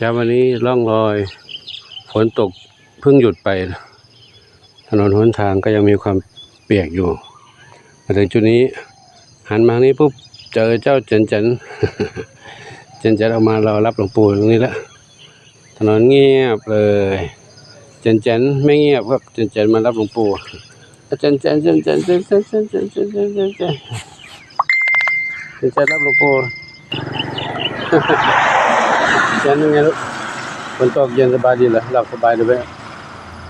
เช้าวันนี้ร่องรอยฝนตกเพิ่งหยุดไป ถนนหนทางก็ยังมีความเปียกอยู่มาถึงจุดนี้หันมาทางนี้ปุ๊บเจอเจ้าเจนเจนเจนเจนเอามารอรับหลวงปู่ตรงนี้แล้วถนนเงียบเลย เจนเจนไม่เงียบครับเจนเจนมารับหลวงปู่เจนเจนเจนเจนเจนเจนเจนเจนเจนเจนเจนเจนเจนเจนรับหลวงปู่ เย็นยังไงลูกฝนตกเย็นสบายดีเหรอหลับสบายดีไหม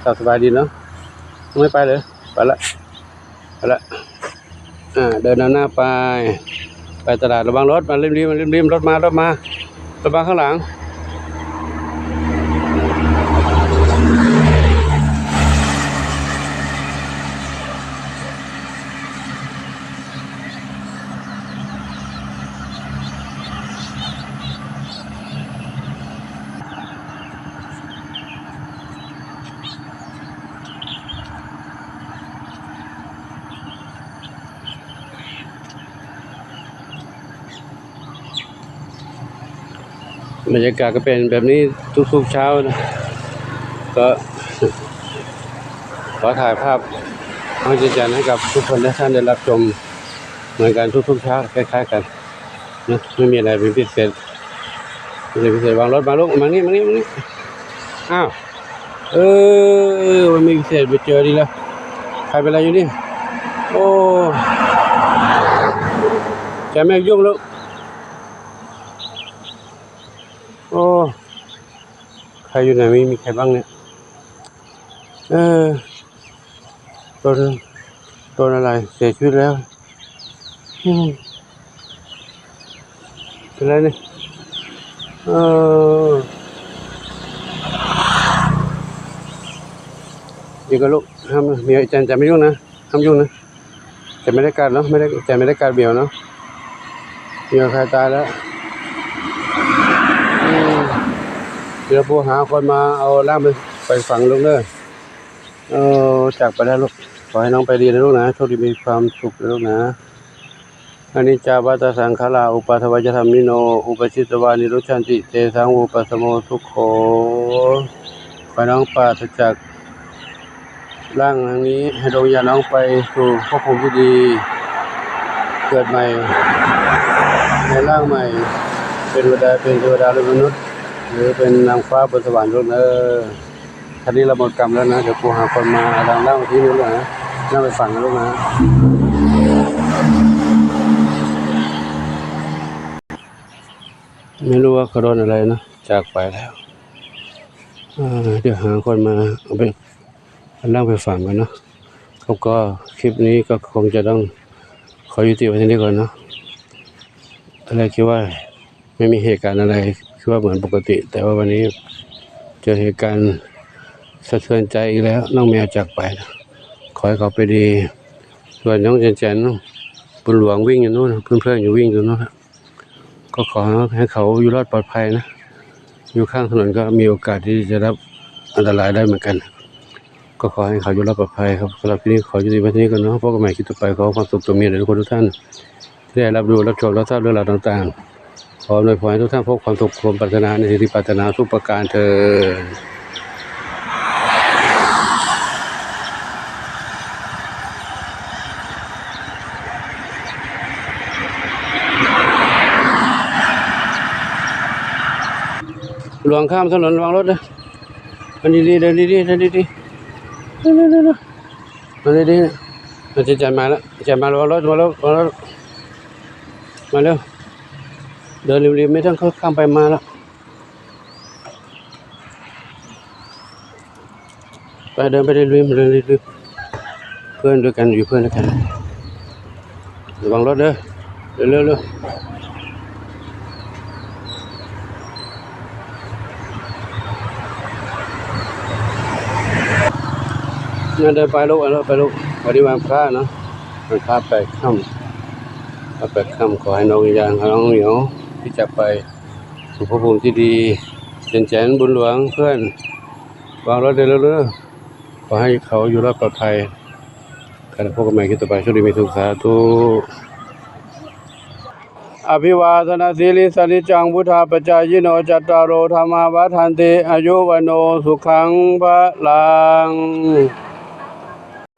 หลับสบายดีเนาะไม่ไปเลยไปละไปละอ่าเดินนำหน้าไป ไปตลาดระวังรถมาริมริมริมริมรถมารถมารถมาข้างหลัง บรรยากาศก็เป็นแบบนี้ทุกๆเช้านะ ก็ขอถ่ายภาพให้เจนให้กับทุกคนและท่านได้รับชมเหมือนกันทุกๆเช้าคล้ายๆกันนะไม่มีอะไรเป็นพิเศษไม่มีพิเศษวางรถมาลูกมานี่มานี่มานี่อ้าวเออมันมีพิเศษไปเจอดีแล้วใครเป็นอะไรอยู่นี่โอ้แกไม่ยุ่งแล้ว โอ้ใครอยู่ไหนมีมีใครบ้างเนี่ย เออต้นต้นอะไร เสียชีวิตแล้วอืมเป็นไรเนี่ยเออยู่กับลูกห้ามเมียอาจารย์จะไม่ยุ่งนะห้ามยุ่งนะจะไม่ได้การเนาะไม่ได้จะไม่ได้การเบียวเนาะเมียใครตายแล้ว เดี๋ยวผู้หาคนมาเอาล่ามไปไปฝังลูกเด้อเออจากไปแล้วลูกขอให้น้องไปดีนะลูกนะโชคดีมีความสุขนะลูกนะอันนี้จาวัตสังขาราอุปาทวจธรรมิโน อุปชิตวานิรุชันติเตสังอุปสมโมทุกโขขอน้องปราศจากร่างทางนี้ ให้ดวงญาณน้องไปสู่ภพภูมิที่ดี เกิดใหม่ ในร่างใหม่ เป็นวดาเป็นเทวดาหรือมนุษย์ หรือเป็นนางฟ้าบนสวรรค์ลูกเออทีนี้เราหมดกรรมแล้วนะเดี๋ยวกูหาคนมาดังเล่าที่นู้นเลยนะนั่งไปฝังนะลูกนะไม่รู้ว่าเขาโดนอะไรนะจากไปแล้วเดี๋ยวหาคนมาเอาไปเล่าไปฝังกันเนาะเขาก็คลิปนี้ก็คงจะต้องขอยุติไว้ที่นี่ก่อนเนาะอะไรคิดว่าไม่มีเหตุการณ์อะไร คือว่าเหมือนปกติ แต่ว่าวันนี้เจอเหตุการณ์สะเทือนใจอีกแล้วน้องแมวจากไปนะขอให้เขาไปดี ส่วนน้องเจนเจนบุญหลวงวิ่งอยู่นู่นเพื่อนๆอยู่วิ่งอยู่นู่นก็ขอให้เขาอยู่รอดปลอดภัยนะ อยู่ข้างถนนก็มีโอกาสที่จะรับอันตรายได้เหมือนกัน ก็ขอให้เขาอยู่รอดปลอดภัยครับสำหรับที่นี้ขอยุติไว้ที่นี้ก่อนเนาะพบกันใหม่คลิปต่อไปขอความสุขตัวเมียและทุกคนทุกท่านที่ได้รับดูรับชมรับทราบเรื่องราวต่างๆ ขออำนวยพรให้ทุกท่านพบความสุขความปรารถนาในสิ่งที่ปรารถนาทุกประการเธอหลวงข้ามถนนวังรถนะมันดีๆเดินดีๆเดินดีๆเดินๆๆๆมันดีๆมันจะจันมาแล้วจันมาระวังรถระวังรถระวังรถมาเร็ว เดินริมๆไม่ต้องเข้าข้ามไปมาแล้วไปเดินไปเริมๆเดินริมๆเพื่อนด้วยกันอยู่เพื่อนด้วยกันระวังรถเด้อเร็วๆเร็วนั่นเดินไปลูกอาลูกไปลูกวันนี้วันพระเนาะวันพระแปดค่ำพระแปดค่ำขอให้น้องวิญญาณของน้องเหนียว ที่จะไปสู่ภพภูมิที่ดีเจนแจนบุญหลวงเพื่อนวางรถเดินเรื่อยๆขอให้เขาอยู่รอดปลอดภัยการพบกันใหม่คลิปต่อไปช่วงดีมีสุขสาธุอภิวาทนาสีลิสนิจจังพุทธาปจายโนจัตตารโอธรรมาวัฏันติอายุวโนสุขังพระลัง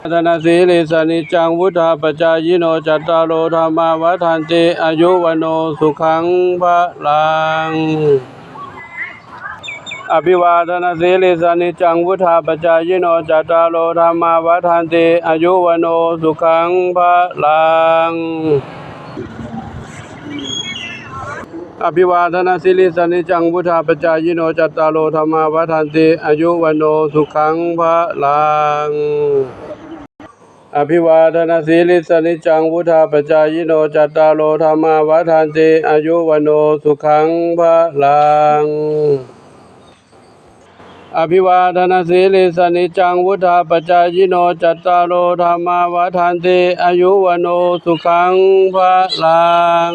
ธนาสีลิสนิจังพุทธาปจายโนจัตตารโอธรรมาวัฏันติอายุวโนสุขังพระลัง อภิวาทนาสีลิสานิจังวุธาปจายโนจัตตารโลธรรมาวัฏันติอายุวโนสุขังพระลังอภิวาทนาสิลิสานิจังวุธาปจายโนจัตตารโลธรรมาวัฏันติอายุวโนสุขังพระลัง อภิวาทนาสีลิสนิจังวุธาปจายโนจัตตาโลธรรมาวัฏันติอายุวโนสุขังพระลังอภิวาทนาสีลิสนิจังวุธาปจายโนจัตตาโลธรรมาวัฏันติอายุวโนสุขังพระลัง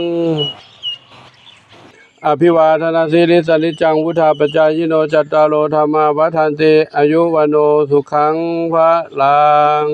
อภิวาทนาสีลิสนิจังวุธาปจายโนจัตตาโลธรรมาวัฏันติอายุวโนสุขังพระลัง